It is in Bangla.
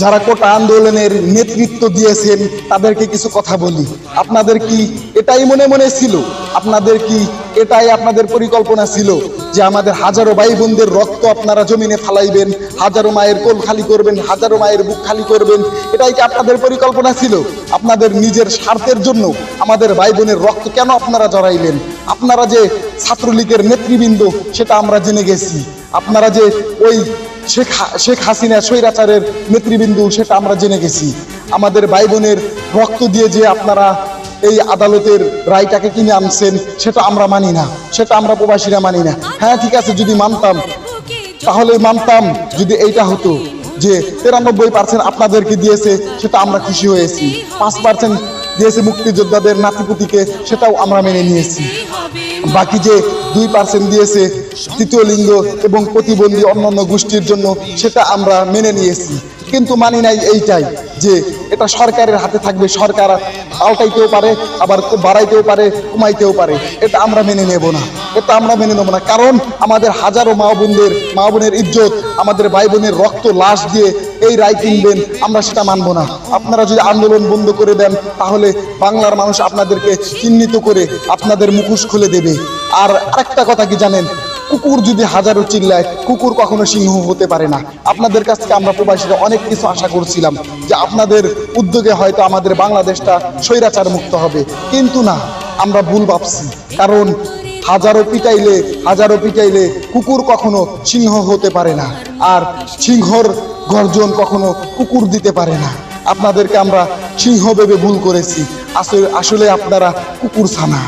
যারা কোটা আন্দোলনের নেতৃত্ব দিয়েছেন, তাদেরকে কিছু কথা বলি। আপনাদের কি এটাই মনে মনে ছিল? আপনাদের কি এটাই আপনাদের পরিকল্পনা ছিল যে আমাদের হাজারো ভাই বোনদের রক্ত আপনারা জমিনে ফালাইবেন, হাজারো মায়ের কোল খালি করবেন, হাজারো মায়ের বুক খালি করবেন? এটাই কি আপনাদের পরিকল্পনা ছিল? আপনাদের নিজের স্বার্থের জন্য আমাদের ভাই বোনের রক্ত কেন আপনারা জড়াইলেন? আপনারা যে ছাত্রলীগের নেতৃবৃন্দ, সেটা আমরা জেনে গেছি। আপনারা যে ওই শেখ শেখ হাসিনা স্বৈরাচারের নেতৃবৃন্দু, সেটা আমরা জেনে গেছি। আমাদের ভাই বোনের রক্ত দিয়ে যে আপনারা এই আদালতের রায়টাকে কিনে আনছেন, সেটা আমরা মানি না। সেটা আমরা প্রবাসীরা মানি না। হ্যাঁ ঠিক আছে, যদি মানতাম, তাহলে মানতাম যদি এইটা হতো যে তিরানব্বই পার্সেন্ট আপনাদেরকে দিয়েছে, সেটা আমরা খুশি হয়েছি। পাঁচ পার্সেন্ট দিয়েছে মুক্তিযোদ্ধাদের নাতিপুতিকে সেটাও আমরা মেনে নিয়েছি। বাকি যে দুই পার্সেন্ট দিয়েছে তৃতীয় লিঙ্গ এবং প্রতিবন্ধী অন্যান্য গোষ্ঠীর জন্য সেটা আমরা মেনে নিয়েছি। কিন্তু মানি নাই এইটাই যে এটা সরকারের হাতে থাকবে, সরকার পাল্টাইতেও পারে, আবার বাড়াইতেও পারে, কমাইতেও পারে। এটা আমরা মেনে নেব না। এটা আমরা মেনে নেব না। কারণ আমাদের হাজারো মা বোনদের, মা বোনের ইজ্জত, আমাদের ভাই বোনের রক্ত, লাশ দিয়ে এই রায় কিনবেন, আমরা সেটা মানব না। আপনারা যদি আন্দোলন বন্ধ করে দেন, তাহলে বাংলার মানুষ আপনাদেরকে চিহ্নিত করে আপনাদের মুখোশ খুলে দেবে। আর আরেকটা কথা কি জানেন? কুকুর যদি হাজারো চিল্লায়, কুকুর কখনো সিংহ হতে পারে না। আপনাদের কাছ থেকে আমরা প্রবাসীরা অনেক কিছু আশা করছিলাম, যে আপনাদের উদ্যোগে হয়তো আমাদের বাংলাদেশটা স্বৈরাচার মুক্ত হবে। কিন্তু না, আমরা ভুল ভাবছি। কারণ হাজারো পিটাইলে হাজারো পিটাইলে কুকুর কখনো সিংহ হতে পারে না। আর সিংহর গর্জন কখনো কুকুর দিতে পারে না। আপনাদেরকে আমরা সিংহ ভেবে ভুল করেছি। আসলে আসলে আপনারা কুকুর ছানা